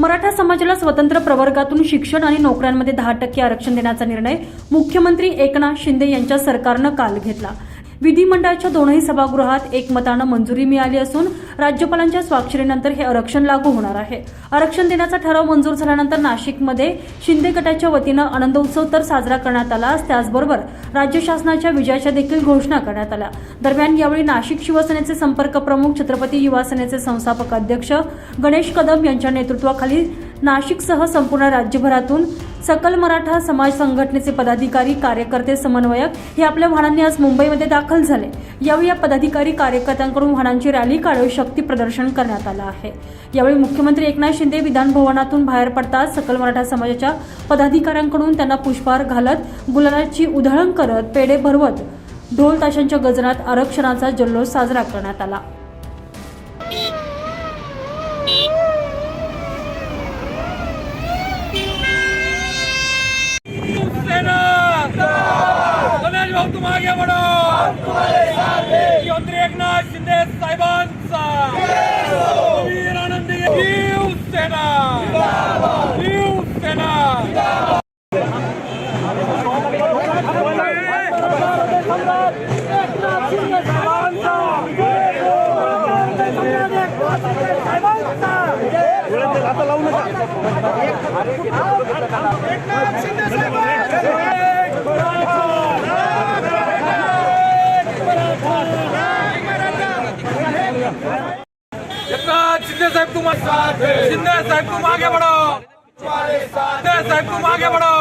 मराठा समाजाला स्वतंत्र प्रवर्गातून शिक्षण आणि नोकऱ्यांमध्ये दहा टक्के आरक्षण देण्याचा निर्णय मुख्यमंत्री एकनाथ शिंदे यांच्या सरकारनं काल घेतला. विधिमंडळाच्या दोनही सभागृहात एकमतानं मंजुरी मिळाली असून राज्यपालांच्या स्वाक्षरीनंतर हे आरक्षण लागू होणार आहे. आरक्षण देण्याचा ठराव मंजूर झाल्यानंतर नाशिकमध्ये शिंदे गटाच्या वतीनं आनंदोत्सव तर साजरा करण्यात आला त्याचबरोबर राज्य शासनाच्या विजयाच्या देखील घोषणा करण्यात आल्या. दरम्यान यावेळी नाशिक शिवसेनेचे संपर्क प्रमुख छत्रपती युवा सेनेचे संस्थापक अध्यक्ष गणेश कदम यांच्या नेतृत्वाखाली नाशिकसह संपूर्ण राज्यभरातून सकल मराठा समाज संघटनेचे पदाधिकारी कार्यकर्ते समन्वयक हे आपल्या वाहनांनी आज मुंबईमध्ये दाखल झाले. यावेळी या पदाधिकारी कार्यकर्त्यांकडून वाहनांची रॅली काढून शक्ती प्रदर्शन करण्यात आलं आहे. यावेळी मुख्यमंत्री एकनाथ शिंदे विधानभवनातून बाहेर पडताच सकल मराठा समाजाच्या पदाधिकाऱ्यांकडून त्यांना पुष्पहार घालत गुलालाची उधळण करत पेढे भरवत ढोल ताशांच्या गजरात आरक्षणाचा जल्लोष साजरा करण्यात आला. गणेश भाऊ तुम आगे बढ़ो मुख्यमंत्री एकनाथ शिंदे साहेबांचा वीर आनंदी शिवसेना शिवसेना एकनाथ शिंदे साहेब तुम शिंदे साहेब तुम आगे बढ़ो शिंदे साहेब तुम आगे बढ़ो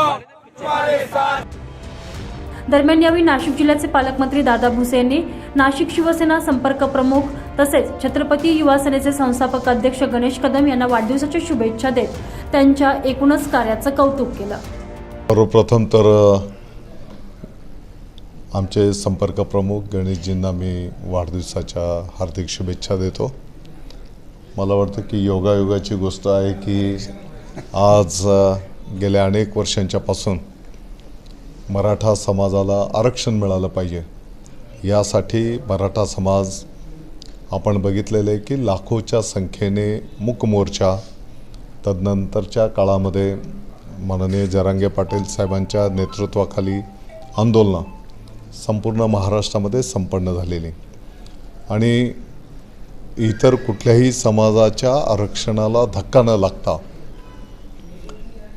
दरम्यान यावेळी नाशिक जिल्ह्याचे पालकमंत्री दादा भुसे यांनी नाशिक शिवसेना संपर्क प्रमुख तसेच छत्रपती युवा सेनेचे संस्थापक अध्यक्ष गणेश कदम यांना वाढदिवसाच्या शुभेच्छा देत त्यांच्या एकूणच कार्याचं कौतुक केलं. सर्वप्रथम तर आमचे संपर्क प्रमुख गणेशजींना मी वाढदिवसाच्या हार्दिक शुभेच्छा देतो. मला वाटतं की योगायोगाची गोष्ट आहे की आज गेल्या अनेक वर्षांच्यापासून मराठा समाजाला आरक्षण मिळालं पाहिजे. यासाठी मराठा समाज आपण बघितलेलं आहे की लाखोच्या संख्येने मुकमोर्चा तदनंतरच्या काळामध्ये माननीय जरांगे पाटील साहेबांच्या नेतृत्वाखाली आंदोलनं संपूर्ण महाराष्ट्रामध्ये संपन्न झालेली. आणि इतर कुठल्याही समाजाच्या आरक्षणाला धक्का न लागता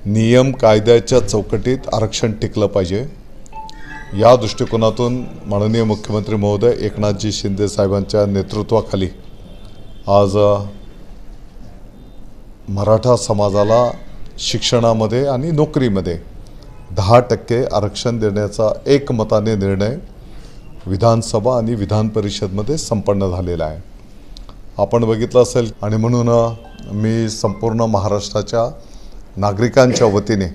नियम कायद्याच्या चौकटीत आरक्षण टिकलं पाहिजे. या दृष्टिकोनातून माननीय मुख्यमंत्री महोदय एकनाथजी शिंदे साहेबांच्या नेतृत्वाखाली आज मराठा समाजाला शिक्षणामध्ये आणि नोकरीमध्ये दहा टक्के आरक्षण देण्याचा एकमताने निर्णय विधानसभा आणि विधान परिषदमध्ये संपन्न झालेला आहे. आपण बघितलं असेल आणि म्हणून मी संपूर्ण महाराष्ट्राच्या नागरिकांच्या वतीने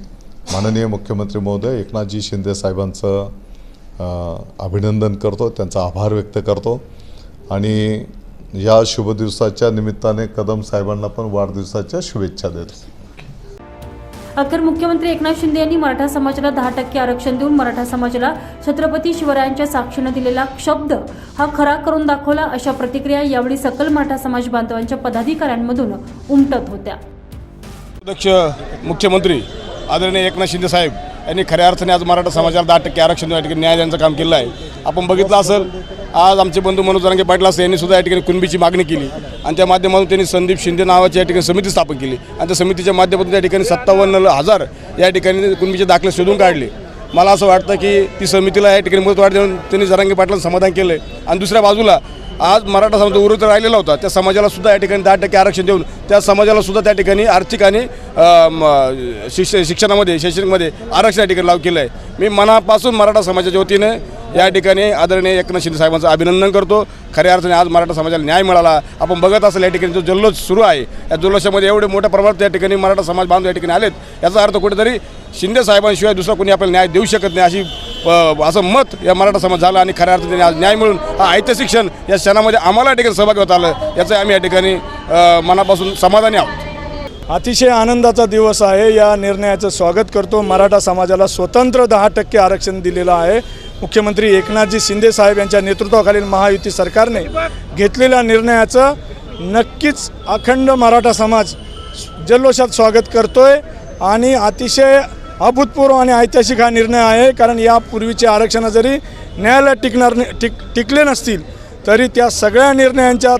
माननीय मुख्यमंत्री महोदय एकनाथजी शिंदे साहेबांचं अभिनंदन करतो त्यांचा आभार व्यक्त करतो. आणि या शुभदिवसाच्या निमित्ताने कदम साहेबांना पण वाढदिवसाच्या शुभेच्छा देतो. अखेर मुख्यमंत्री एकनाथ शिंदे यांनी मराठा समाजाला दहा टक्के आरक्षण देऊन मराठा समाजाला छत्रपती शिवरायांच्या साक्षीनं दिलेला शब्द हा खरा करून दाखवला अशा प्रतिक्रिया यावेळी सकल मराठा समाज बांधवांच्या पदाधिकाऱ्यांमधून उमटत होत्या. अध्यक्ष मुख्यमंत्री आदरणीय एकनाथ शिंदे साहेब यांनी खऱ्या अर्थाने आज मराठा समाजाला दहा टक्के आरक्षण या ठिकाणी न्याय देण्याचं काम केलं आहे. आपण बघितलं असेल आज आमचे बंधू मनोज जरांगे पाटील असं यांनी सुद्धा या ठिकाणी कुणबीची मागणी केली. आणि त्या माध्यमातून त्यांनी संदीप शिंदे नावाची या ठिकाणी समिती स्थापन केली. आणि त्या समितीच्या माध्यमातून त्या ठिकाणी सत्तावन्न हजार या ठिकाणी कुणबीचे दाखले शोधून काढले. मला असं वाटतं की ती समितीला या ठिकाणी मदत वाढ देऊन त्यांनी जरांगे पाटलांना समाधान केलं आहे आणि दुसऱ्या बाजूला आज मराठा समाज उर्वरित राहिलेला होता. त्या समाजाला सुद्धा या ठिकाणी दहा टक्के आरक्षण देऊन त्या समाजाला सुद्धा त्या ठिकाणी आर्थिक आणि म, शिक्ष शिक्षणामध्ये शैक्षणिकमध्ये आरक्षण या ठिकाणी लागू केलं आहे. मी मनापासून मराठा समाजाच्या वतीने या ठिकाणी आदरणीय एकनाथ शिंदे साहेबांचं अभिनंदन करतो. खऱ्या अर्थाने आज मराठा समाजाला न्याय मिळाला. आपण बघत असेल या ठिकाणी जो जल्लोष सुरू आहे या जल्लोषामध्ये एवढे मोठ्या प्रमाणात या ठिकाणी मराठा समाज बांधव या ठिकाणी आलेत याचा अर्थ कुठेतरी शिंदे साहेबांशिवाय दुसरा कोणी आपल्याला न्याय देऊ शकत नाही अशी असं मत या मराठा समाज झालं आणि खऱ्या अर्थाने आज न्याय मिळून हा ऐतिहासिक क्षण या क्षणामध्ये आम्हाला या ठिकाणी सहभागी होत आलं याचं आम्ही या ठिकाणी मनापासून समाधानी आहोत. अतिशय आनंदाचा दिवस आहे या निर्णयाचं स्वागत करतो. मराठा समाजाला स्वतंत्र दहा टक्के आरक्षण दिलेलं आहे. मुख्यमंत्री एकनाथजी शिंदे साहेब यांच्या नेतृत्वाखालील महायुती सरकारने घेतलेल्या निर्णयाचं नक्कीच अखंड मराठा समाज जल्लोषात स्वागत करतोय. आणि अतिशय अभूतपूर्व आणि ऐतिहासिक हा निर्णय आहे. कारण यापूर्वीचे आरक्षण जरी न्यायालयात टिकणार टिक टिकले नसतील तरी त्या सगळ्या निर्णयांच्या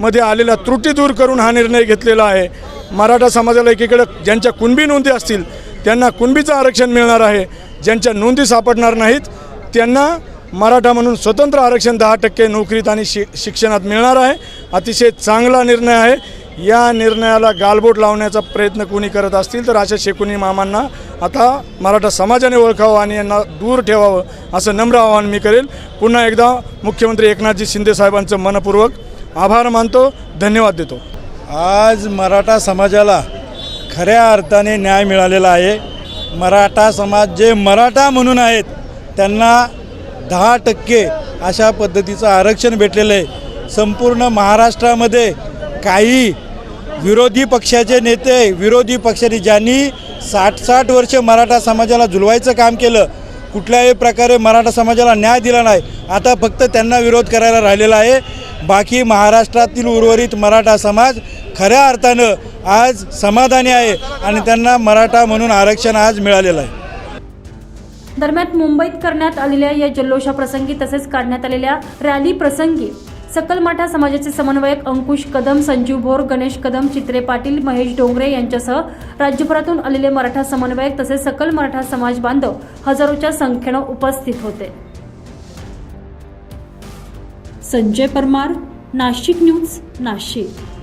मध्ये आलेल्या त्रुटी दूर करून हा निर्णय घेतलेला आहे. मराठा समाजाला एकीकडे ज्यांच्या कुणबी नोंदी असतील त्यांना कुणबीचं आरक्षण मिळणार आहे. ज्यांच्या नोंदी सापडणार नाहीत त्यांना मराठा म्हणून स्वतंत्र आरक्षण दहा टक्के नोकरीत आणि शि शिक्षणात मिळणार आहे. अतिशय चांगला निर्णय आहे. या निर्णयाला गालबोट लावण्याचा प्रयत्न कोणी करत असतील तर अशा शेकुनी मामांना आता मराठा समाजाने ओळखावं आणि यांना दूर ठेवावं असं नम्र आवाहन मी करेल. पुन्हा एकदा मुख्यमंत्री एकनाथजी शिंदे साहेबांचं मनपूर्वक आभार मानतो. धन्यवाद देतो. आज मराठा समाजाला खऱ्या अर्थाने न्याय मिळालेला आहे. मराठा समाज जे मराठा म्हणून आहेत त्यांना दहा टक्के अशा पद्धतीचं आरक्षण भेटलेलं आहे. संपूर्ण महाराष्ट्रामध्ये काही विरोधी पक्षाचे नेते विरोधी पक्षाने ज्यांनी साठ साठ वर्ष मराठा समाजाला झुलवायचं काम केलं कुठल्याही प्रकारे मराठा समाजाला न्याय दिला नाही. आता फक्त त्यांना विरोध करायला राहिलेला आहे. बाकी महाराष्ट्रातील उर्वरित मराठा समाज खऱ्या अर्थानं आज समाधानी आहे आणि त्यांना मराठा म्हणून आरक्षण आज मिळालेलं आहे. दरम्यान मुंबईत करण्यात आलेल्या या जल्लोषाप्रसंगी तसेच काढण्यात आलेल्या रॅली प्रसंगी सकल मराठा समाजाचे समन्वयक अंकुश कदम संजीव भोर गणेश कदम चित्रे पाटील महेश डोंगरे यांच्यासह राज्यभरातून आलेले मराठा समन्वयक तसेच सकल मराठा समाज बांधव हजारोच्या संख्येनं उपस्थित होते. संजय परमार नाशिक न्यूज नाशिक.